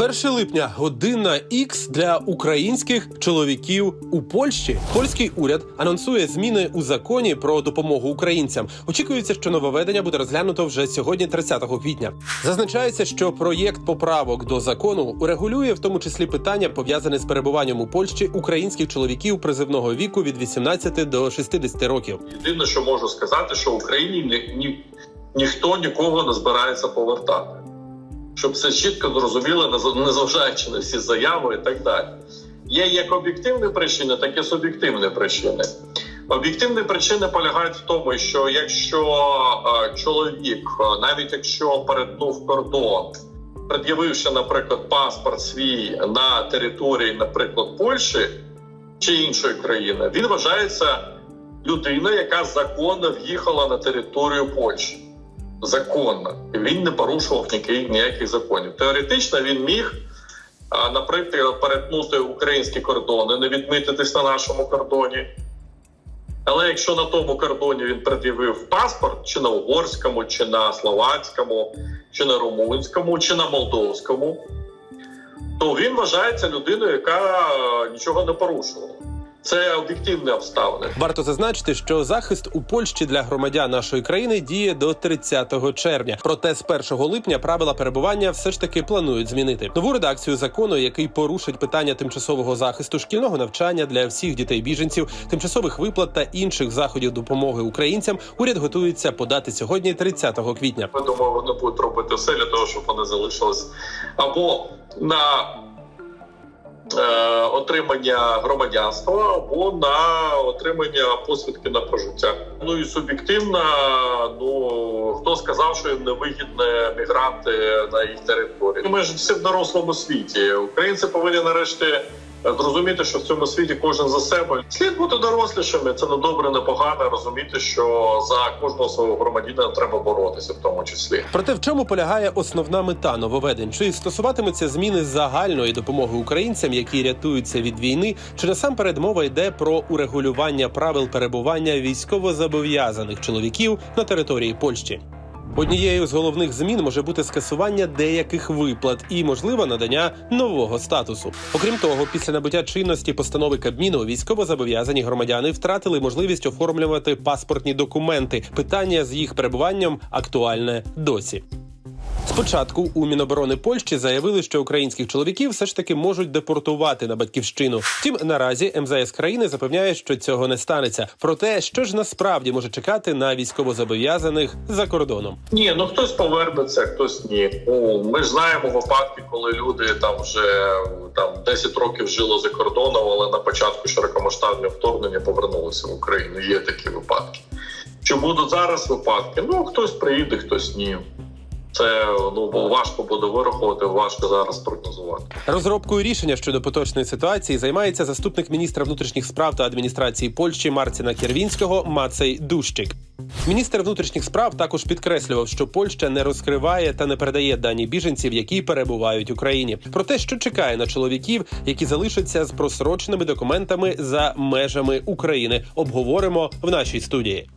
1 липня година Х для українських чоловіків у Польщі. Польський уряд анонсує зміни у законі про допомогу українцям. Очікується, що нововведення буде розглянуто вже сьогодні, 30 квітня. Зазначається, що проєкт поправок до закону урегулює в тому числі питання пов'язане з перебуванням у Польщі українських чоловіків призивного віку від 18 до 60 років. Єдине, що можу сказати, що в Україні ні, ні, ніхто нікого не збирається повертати. Щоб це чітко зрозуміло, нез- незважаючи на всі заяви і так далі. Є як об'єктивні причини, так і суб'єктивні причини. Об'єктивні причини полягають в тому, що якщо е, чоловік, е, навіть якщо перетнув кордон, пред'явивши, наприклад, паспорт свій на території, наприклад, Польщі чи іншої країни, він вважається людиною, яка законно в'їхала на територію Польщі. Законно. Він не порушував ніяких, законів. Теоретично він міг, наприклад, перетнути українські кордони, не відмітитись на нашому кордоні. Але якщо на тому кордоні він пред'явив паспорт, чи на угорському, чи на словацькому, чи на румунському, чи на молдовському, то він вважається людиною, яка е, нічого не порушувала. Це об'єктивні обставини. Варто зазначити, що захист у Польщі для громадян нашої країни діє до 30 червня. Проте з 1 липня правила перебування все ж таки планують змінити нову редакцію закону, який порушить питання тимчасового захисту шкільного навчання для всіх дітей біженців, тимчасових виплат та інших заходів допомоги українцям. Уряд готується подати сьогодні, 30 квітня. Ми думаю, вони будуть робити все для того, щоб вони залишились або на отримання громадянства, або на отримання посвідки на прожиття. Ну і суб'єктивно, ну хто сказав, що їм не вигідні мігранти на їх території? Ми ж всі в дорослому світі. Українці повинні нарешті. Зрозуміти, що в цьому світі кожен за себе слід бути дорослішими. Це не добре, не погано. Розуміти, що за кожного свого громадянина треба боротися, в тому числі. Проте в чому полягає основна мета нововведень? Чи стосуватиметься зміни загальної допомоги українцям, які рятуються від війни, чи насамперед мова йде про урегулювання правил перебування військовозобов'язаних чоловіків на території Польщі? Однією з головних змін може бути скасування деяких виплат і, можливо, надання нового статусу. Окрім того, після набуття чинності постанови Кабміну військовозобов'язані громадяни втратили можливість оформлювати паспортні документи. Питання з їх перебуванням актуальне досі. Спочатку у Міноборони Польщі заявили, що українських чоловіків все ж таки можуть депортувати на батьківщину. Втім, наразі МЗС країни запевняє, що цього не станеться. Проте, що ж насправді може чекати на військовозобов'язаних за кордоном. Ні, ну хтось повернеться, хтось ні. Ну ми ж знаємо випадки, коли люди там вже там 10 років жили за кордоном, але на початку широкомасштабного вторгнення повернулися в Україну. Є такі випадки. Чи будуть зараз випадки? Ну хтось приїде, хтось ні. Це ну важко буде вирахувати, важко зараз прогнозувати. Розробкою рішення щодо поточної ситуації займається заступник міністра внутрішніх справ та адміністрації Польщі Марціна Кірвінського Мацей Дущик. Міністр внутрішніх справ також підкреслював, що Польща не розкриває та не передає дані біженців, які перебувають в Україні. Про те, що чекає на чоловіків, які залишаться з просроченими документами за межами України, обговоримо в нашій студії.